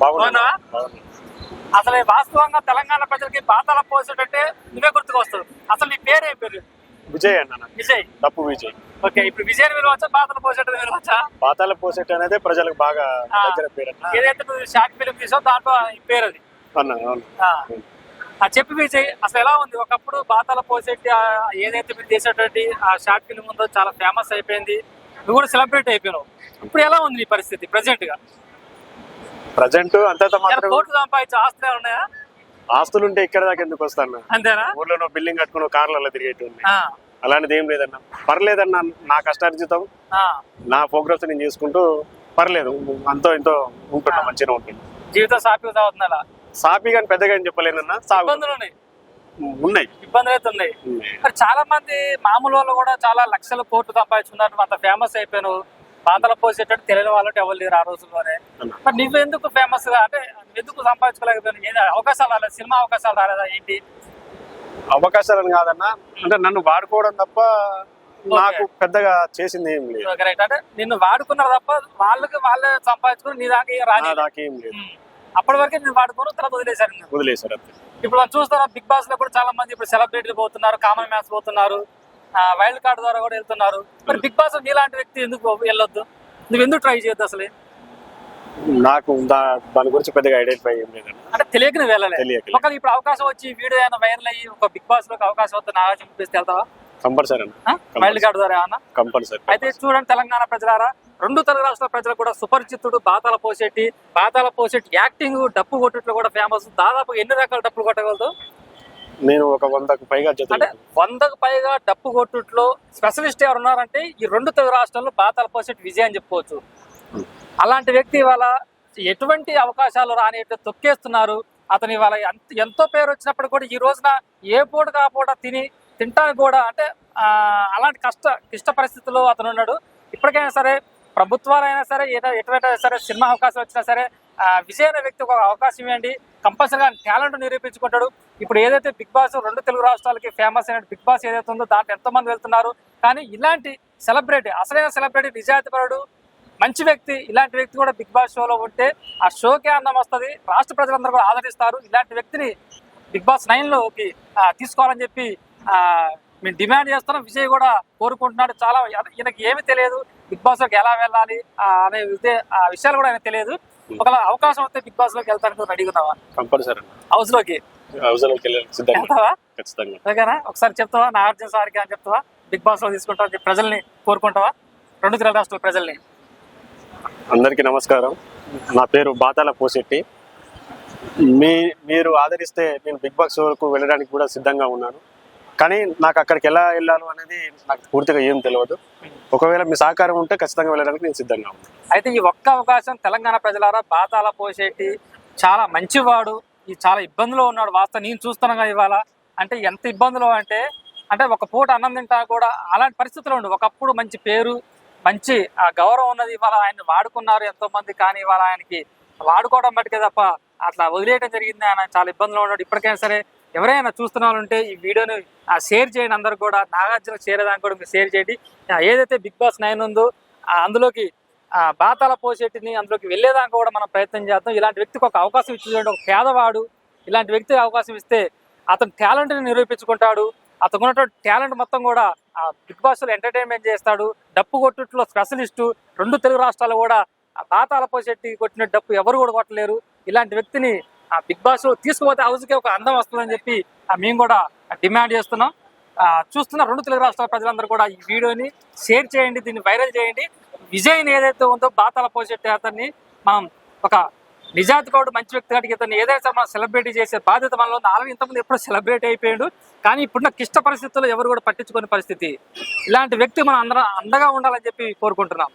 అవునా? అసలు వాస్తవంగా తెలంగాణ ప్రజలకి పాతాల పోసేటంటే నువ్వే గుర్తుకొస్తావు. అసలు నీ పేరు ఏం పేరు? విజయ్ అన్న. విజయ్. తప్పు విజయ్. ఓకే ఇప్పుడు విజయ్ విలువచ్చా పాతల పోసేటది విలువచ్చా పాతాల పోసెట్ అనేది ప్రజలకు బాగా. దగ్గర పేరు అన్న. ఏదైతే నువ్వు షార్ట్ ఫిలిం తీసావు దాంట్లో ఈ పేరు అది. అన్న అవును. ఆ. ఆ చెప్పి విజయ్ అసలు ఎలా ఉంది? ఒకప్పుడు బాతాల పోసేటి ఏదైతే మీరు చేసేటువంటి ఆ షార్ట్ ఫిల్మ్ ఉందో చాలా ఫేమస్ అయిపోయింది. నువ్వు కూడా సెలబ్రేట్ అయిపోయినావు. ఇప్పుడు ఎలా ఉంది నీ పరిస్థితి ప్రెసెంట్గా? ప్రజెంట్ అంతంత ఏమైనా మాత్రం కోట్లు సంపాదించే ఆస్తులు ఉంటే ఇక్కడ దాకా ఎందుకు వస్తాను? అంతేనా? ఊర్లో బిల్డింగ్ కట్టుకుని కార్లలో తిరిగేటి ఆ, అలాంటిది ఏం లేదన్న. పర్లేదన్న నా కష్టార్జితం. నా ప్రోగ్రెస్ నేను చేసుకుంటూ పర్లేదు అంతో ఎంతో ఉంటున్నా. మంచిగా ఉంటుంది. జీవితం సాగుతుంది? అలా సాపి కానీ పెద్దగా ఏం చెప్పలేనన్నా సాగు ఉన్నాయి? ఇబ్బందులు అయితే ఉన్నాయి. చాలా మంది మామూలు వాళ్ళు కూడా చాలా లక్షల కోట్లు సంపాదించుకున్నారు అంత ఫేమస్ అయిపోయాను బాధలు పోసేటట్టు తెలియని వాళ్ళంటే ఎవరు లేరు ఆ రోజుల్లోనే. మరి నువ్వు ఎందుకు ఫేమస్గా? అంటే ఎందుకు సంపాదించుకోలేకపోయాను అవకాశాలు రాలేదు? సినిమా అవకాశాలు రాలేదా ఏంటి? అవకాశాలను కాదన్నా. అంటే నన్ను వాడుకోవడం తప్ప నాకు పెద్దగా చేసింది ఏం లేదు. అంటే నిన్ను వాడుకున్నారు తప్ప వాళ్ళకి వాళ్ళే సంపాదించుకుని నీ దాకా ఏం రాని నా దాకేం లేదు. అప్పటి వరకే నేను వాడుకోను తర్వాత వదిలేశారు. వదిలేశారు ఇప్పుడు మనం చూస్తారా బిగ్ బాస్లో కూడా చాలా మంది ఇప్పుడు సెలబ్రిటీలు పోతున్నారు కామన్ మ్యాన్స్ పోతున్నారు. వైల్డ్ కార్డ్ ద్వారా కూడా వెళ్తున్నారు. మరి బిగ్ బాస్ నీలాంటి వ్యక్తి ఎందుకు వెళ్ళొద్దు? నువ్వు ఎందుకు ట్రై చేయొద్దు అసలు? నాకు దాని గురించి పెద్దగా ఐడెంటిఫై ఏం లేదన్న అంటే తెలియక నువ్వు వెళ్ళలే. తెలియక ఒకవేళ ఇప్పుడు అవకాశం వచ్చి వీడియో ఏమైనా వైరల్ అయ్యి ఒక బిగ్ బాస్లోకి అవకాశం వస్తే నాగార్జున చూపిస్తే వెళ్తావా? కంపల్సరీ అన్న వైల్డ్ కార్డ్ ద్వారా ఏమన్నా? కంపల్సరీ. అయితే చూడండి తెలంగాణ ప్రజలారా రెండు తెలుగు రాష్ట్రాల ప్రజలు కూడా సుపరిచితుడు బాతాల పోసేటి బాతాల పోసేటి యాక్టింగ్ డప్పు కొట్టుట్లో కూడా ఫేమస్ దాదాపు ఎన్ని రకాల డప్పులు కొట్టగలదు? నేను ఒక వందకు పైగా అంటే వందకు పైగా డప్పు కొట్టుట్లో స్పెషలిస్ట్ ఎవరు ఉన్నారంటే ఈ రెండు తెలుగు రాష్ట్రాల్లో బాతాల పోసేటి విజయ్ అని చెప్పుకోవచ్చు. అలాంటి వ్యక్తి ఇవాళ ఎటువంటి అవకాశాలు రాని తొక్కేస్తున్నారు. అతను ఇవాళ ఎంత- ఎంతో పేరు వచ్చినప్పుడు కూడా ఈ రోజున ఏ పూట కా పూట తిని తింటానికి కూడా అంటే ఆ, అలాంటి కష్ట క్లిష్ట పరిస్థితుల్లో అతను ఉన్నాడు. ఇప్పటికైనా సరే ప్రభుత్వాలైనా సరే ఎట- ఎటువంటి సరే సినిమా అవకాశం వచ్చినా సరే విజయ్ వ్యక్తికి ఒక అవకాశం ఇవ్వండి. కంపల్సరీగా టాలెంట్ నిరూపించుకుంటాడు. ఇప్పుడు ఏదైతే బిగ్ బాస్ రెండు తెలుగు రాష్ట్రాలకి ఫేమస్ అయిన బిగ్ బాస్ ఏదైతే ఉందో దాంట్లో ఎంతో మంది వెళ్తున్నారు. కానీ ఇలాంటి సెలబ్రిటీ అసలైన సెలబ్రిటీ నిజాయితీపరుడు మంచి వ్యక్తి ఇలాంటి వ్యక్తి కూడా బిగ్ బాస్ షోలో ఉంటే ఆ షోకే అందం వస్తుంది. రాష్ట్ర ప్రజలందరూ కూడా ఆదరిస్తారు. ఇలాంటి వ్యక్తిని బిగ్ బాస్ నైన్లోకి ఆ, తీసుకోవాలని చెప్పి ఆ, మేము డిమాండ్ చేస్తున్నాం. విజయ్ కూడా కోరుకుంటున్నాడు. చాలా ఈయనకి ఏమీ తెలియదు. బిగ్ బాస్లోకి ఎలా వెళ్ళాలి అనే ఆ విషయాలు కూడా ఆయన తెలియదు. ఒకవేళ అవకాశం వస్తే బిగ్ బాస్లోకి వెళ్తానికి రెడీ ఉన్నావా? కంపల్సరీ హౌస్లోకి హౌస్లోకి వెళ్ళాలి. సిద్ధంగా ఖచ్చితంగా. ఓకేనా? ఒకసారి చెప్తావా? నాగార్జున సార్కి అని చెప్తావా? బిగ్ బాస్లో తీసుకుంటావా ప్రజల్ని కోరుకుంటావా? రెండు తెలుగు రాష్ట్రాల ప్రజల్ని. అందరికీ నమస్కారం. నా పేరు బాతాల పోసెట్టి మీ మీరు ఆదరిస్తే నేను బిగ్ బాస్ వరకు వెళ్ళడానికి కూడా సిద్ధంగా ఉన్నాను. కానీ నాకు అక్కడికి ఎలా వెళ్ళాలి అనేది నాకు పూర్తిగా ఏం తెలియదు. ఒకవేళ మీ సహకారం ఉంటే ఖచ్చితంగా వెళ్ళడానికి నేను సిద్ధంగా ఉన్నాను. అయితే ఈ ఒక్క అవకాశం తెలంగాణ ప్రజలారా బాతాల పోసేటి చాలా మంచివాడు. ఈ చాలా ఇబ్బందిలో ఉన్నాడు. వాస్తవం నేను చూస్తున్నాగా ఇవాళ. అంటే ఎంత ఇబ్బందులు అంటే అంటే ఒక పూట అన్నం తింటా కూడా అలాంటి పరిస్థితులు ఉండు ఒకప్పుడు మంచి పేరు మంచి ఆ గౌరవం ఉన్నది ఇవాళ ఆయన వాడుకున్నారు ఎంతో మంది కానీ ఇవాళ ఆయనకి వాడుకోవడం బట్టికే తప్ప అట్లా వదిలేయడం జరిగింది. ఆయన చాలా ఇబ్బందులు ఉన్నాడు. ఇప్పటికైనా సరే ఎవరైనా చూస్తున్న ఉంటే ఈ వీడియోని షేర్ చేయండి. అందరు కూడా నాగార్జున చేరేదానికి కూడా మీరు షేర్ చేయండి. ఏదైతే బిగ్ బాస్ నైన్ ఉందో అందులోకి బాతాల పోసేటిని అందులోకి వెళ్ళేదాకా కూడా మనం ప్రయత్నం చేద్దాం. ఇలాంటి వ్యక్తికి ఒక అవకాశం ఇచ్చేటువంటి ఒక పేదవాడు ఇలాంటి వ్యక్తికి అవకాశం ఇస్తే అతను టాలెంట్ని నిరూపించుకుంటాడు. అతను ఉన్నటువంటి టాలెంట్ మొత్తం కూడా ఆ బిగ్ బాస్లో ఎంటర్టైన్మెంట్ చేస్తాడు. డప్పు కొట్టుట్లో స్పెషలిస్టు రెండు తెలుగు రాష్ట్రాలు కూడా ఆ బాతాల పోసేటి కొట్టిన డప్పు ఎవరు కూడా కొట్టలేరు. ఇలాంటి వ్యక్తిని ఆ బిగ్ బాస్లో తీసుకుపోతే హౌస్కి ఒక అందం వస్తుందని చెప్పి మేము కూడా డిమాండ్ చేస్తున్నాం. ఆ, చూస్తున్న రెండు తెలుగు రాష్ట్రాల ప్రజలందరూ కూడా ఈ వీడియోని షేర్ చేయండి దీన్ని వైరల్ చేయండి. విజయ్ని ఏదైతే ఉందో బాతల పోసేటి అతన్ని మనం ఒక నిజాతికోడు మంచి వ్యక్తి కాడికి ఇతను ఏదైతే మనం సెలబ్రిటీ చేసే బాధ్యత మనలో ఉంది ఆల్రెడీ ఇంతకుముందు ఎప్పుడో సెలబ్రేట్ అయిపోయాడు. కానీ ఇప్పుడున్న క్లిష్ట పరిస్థితుల్లో ఎవరు కూడా పట్టించుకునే పరిస్థితి. ఇలాంటి వ్యక్తి మనం అందరం అండగా ఉండాలని చెప్పి కోరుకుంటున్నాం.